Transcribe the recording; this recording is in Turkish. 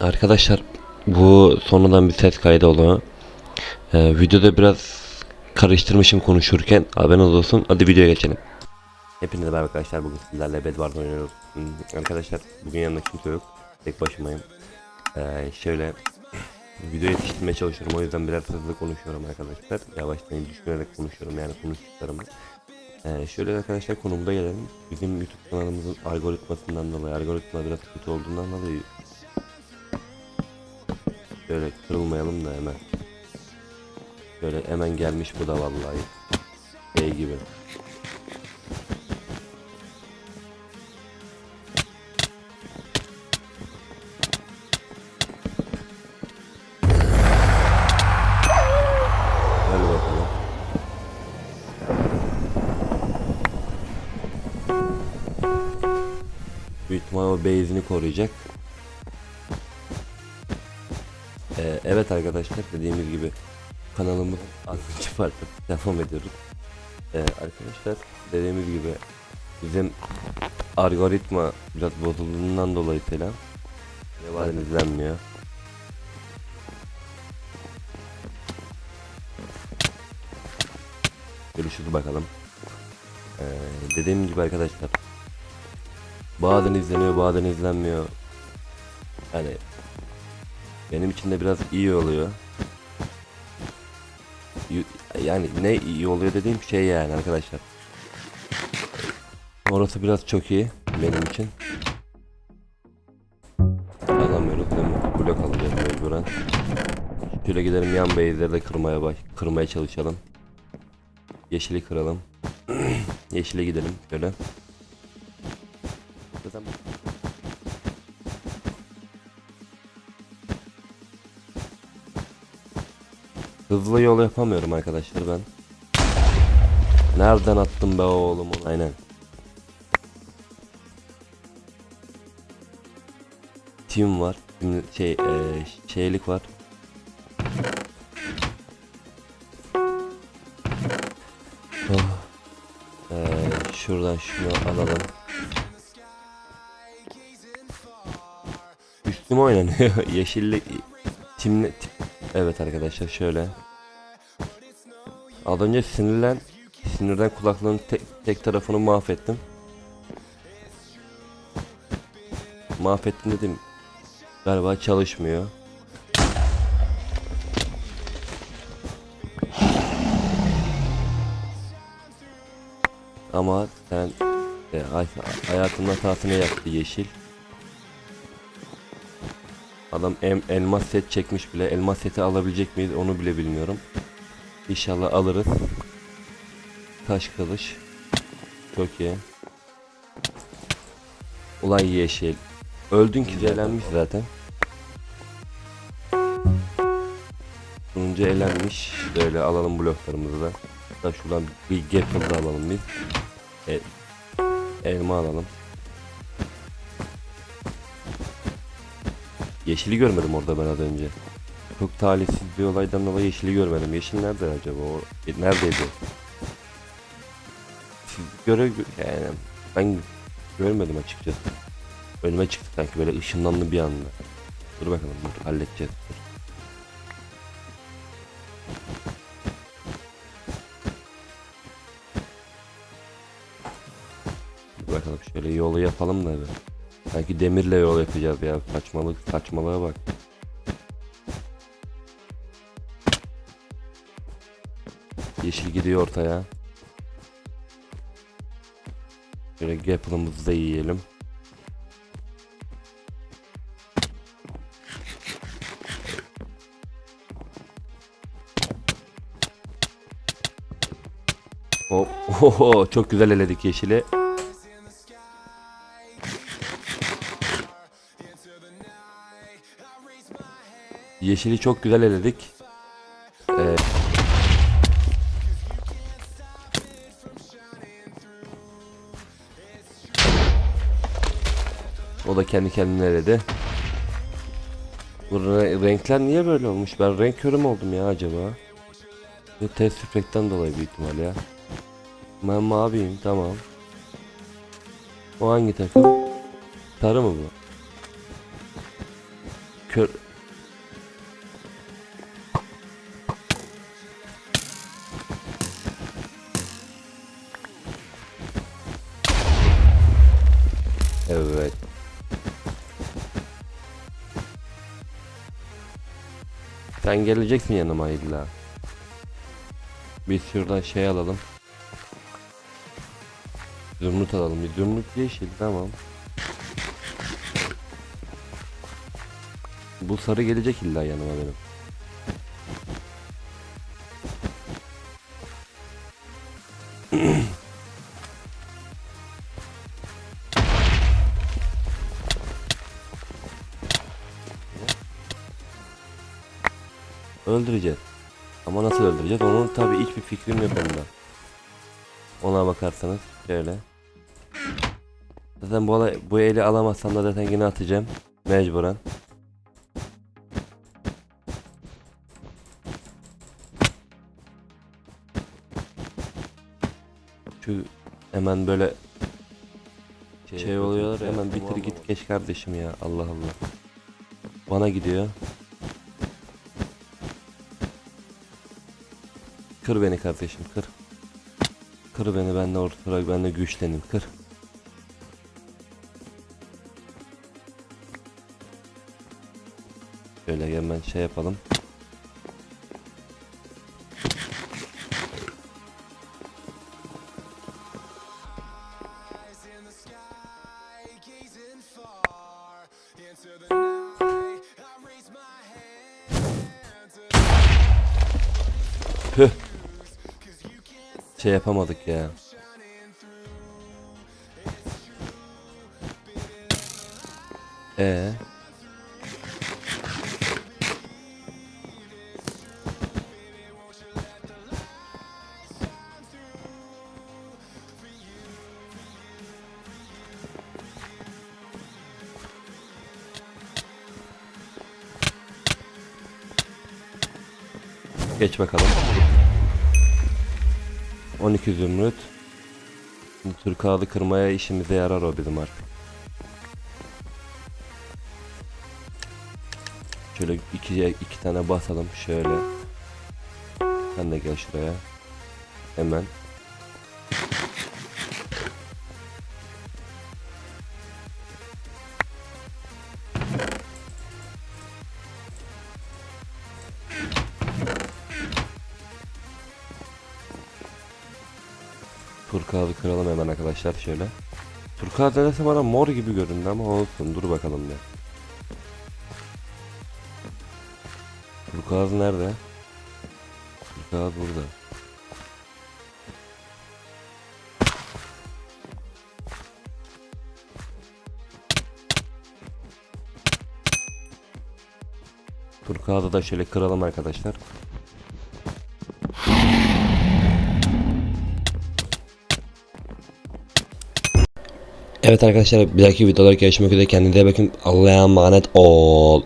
Arkadaşlar bu sonradan bir ses kaydı oluyor. Ee, videoda biraz karıştırmışım konuşurken haberiniz olsun. Hadi videoya geçelim. Hepinize merhaba arkadaşlar. Bugün sizlerle Bedwars oynuyoruz. Arkadaşlar bugün yanımda kimse yok. Tek başımayım. Ee, şöyle video yetiştirmeye çalışıyorum. O yüzden biraz hızlı konuşuyorum arkadaşlar. Yavaştan düşünerek konuşuyorum yani konuştuklarımı. Ee, şöyle arkadaşlar konumuza gelelim. Bizim YouTube kanalımızın algoritmasından dolayı, algoritma biraz kötü olduğundan dolayı Şöyle kırılmayalım da hemen. Şöyle hemen gelmiş bu da vallahi. Şey gibi. Büyük ihtimal o base'ini koruyacak. Ee, evet arkadaşlar dediğimiz gibi kanalımız 60. farklı devam ediyoruz. Ee, arkadaşlar dediğimiz gibi bizim algoritma biraz bozulduğundan dolayı falan bazen izlenmiyor. Görüşürüz bakalım. Ee, dediğim gibi arkadaşlar bazen izleniyor bazen izlenmiyor. Yani benim için de biraz iyi oluyor. Yani ne iyi oluyor dediğim şey yani arkadaşlar. Orası biraz çok iyi benim için. Alamıyoruz değil mi? Blok alacağız mecburen. Şöyle gidelim yan base'leri de kırmaya baş kırmaya çalışalım. Yeşili kıralım. Yeşile gidelim şöyle. Hızlı yol yapamıyorum arkadaşlar ben. Nereden attım be oğlum onu? Aynen. Team var. Şey, e, şeylik var. Oh. E, şuradan şunu alalım. Üstüme oynanıyor. Yeşillik timle tim- Evet arkadaşlar şöyle. Az önce sinirlen sinirden kulaklığın tek, tek tarafını mahvettim. Mahvettim dedim. Galiba çalışmıyor. Ama sen e, hay- hayatının hatasını yaptı yeşil. Adam em, elmas set çekmiş bile. Elmas seti alabilecek miyiz onu bile bilmiyorum. İnşallah alırız. Taş kılıç. Çok iyi. Ulan yeşil. Öldün ki elenmiş zaten. Sonuncu elenmiş. Böyle alalım bloklarımızı da. Da şuradan bir da alalım biz. E, elma alalım. Yeşili görmedim orada ben az önce. Çok talihsiz bir olaydan dolayı yeşili görmedim. Yeşil nerede acaba? O e, neredeydi? Siz göre yani ben görmedim açıkçası. Önüme çıktı sanki böyle ışınlandı bir anda. Dur bakalım dur halledeceğiz. Dur. Dur bakalım şöyle yolu yapalım da bir. Sanki demirle yol yapacağız ya. Saçmalık saçmalığa bak. Yeşil gidiyor ortaya. Şöyle gap'ımızı da yiyelim. Hop. Oho, çok güzel eledik yeşili. Yeşili çok güzel eledik. Ee, o da kendi kendine eledi. Bu re- renkler niye böyle olmuş? Ben renk körü mü oldum ya acaba? Ya test reflektten dolayı büyük ihtimal ya. Ben maviyim tamam. O hangi takım? Sarı mı bu? kör Evet. Sen geleceksin yanıma illa. Biz şuradan şey alalım. Zümrüt alalım. Bir zümrüt yeşil tamam. Bu sarı gelecek illa yanıma benim. Öldüreceğiz. Ama nasıl öldüreceğiz? Onun tabi hiçbir fikrim yok onda. Ona bakarsanız şöyle. Zaten bu, olay, bu eli alamazsam da zaten yine atacağım. Mecburen. Şu hemen böyle şey, oluyorlar ya, hemen bitir git geç kardeşim ya Allah Allah. Bana gidiyor. Kır beni kardeşim kır. Kır beni ben de ortada ben de güçlenim kır. Şöyle hemen şey yapalım. Püh. Şey yapamadık ya. Ee. Geç bakalım. 12 zümrüt. Şimdi Türk ağlı kırmaya işimize yarar o bizim artık. Şöyle iki, iki tane basalım şöyle. Sen de gel şuraya. Hemen. Turkuaz'ı kıralım hemen arkadaşlar şöyle. Turkuaz nedense bana mor gibi göründü ama olsun dur bakalım ya. Turkuaz nerede? Turkuaz burada. Turkuaz'ı da şöyle kıralım arkadaşlar. Evet arkadaşlar bir dahaki videolarda görüşmek üzere kendinize bakın Allah'a emanet ol.